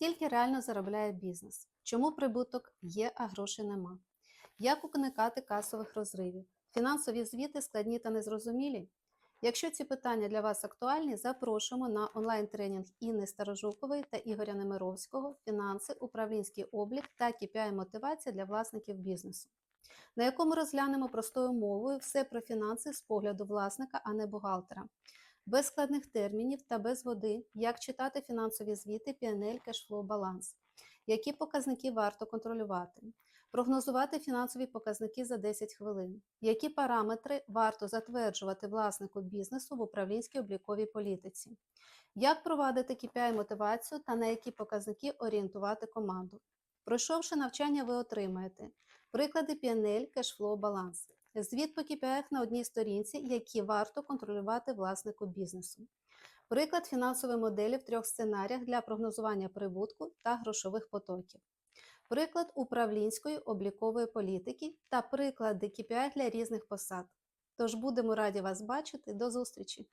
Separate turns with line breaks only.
Скільки реально заробляє бізнес? Чому прибуток є, а грошей нема? Як уникати касових розривів? Фінансові звіти складні та незрозумілі? Якщо ці питання для вас актуальні, запрошуємо на онлайн-тренінг Інни Старожукової та Ігоря Немировського «Фінанси, управлінський облік та KPI мотивація для власників бізнесу, на якому розглянемо простою мовою все про фінанси з погляду власника, а не бухгалтера. Без складних термінів та без води, як читати фінансові звіти, PNL, кешфлоу, баланс, які показники варто контролювати, прогнозувати фінансові показники за 10 хвилин, які параметри варто затверджувати власнику бізнесу в управлінській обліковій політиці, як провадити KPI мотивацію та на які показники орієнтувати команду. Пройшовши навчання, ви отримаєте приклади PNL, кешфлоу, баланс, звіт по KPI на одній сторінці, які варто контролювати власнику бізнесу. Приклад фінансової моделі в трьох сценаріях для прогнозування прибутку та грошових потоків. Приклад управлінської облікової політики та приклади KPI для різних посад. Тож будемо раді вас бачити. До зустрічі!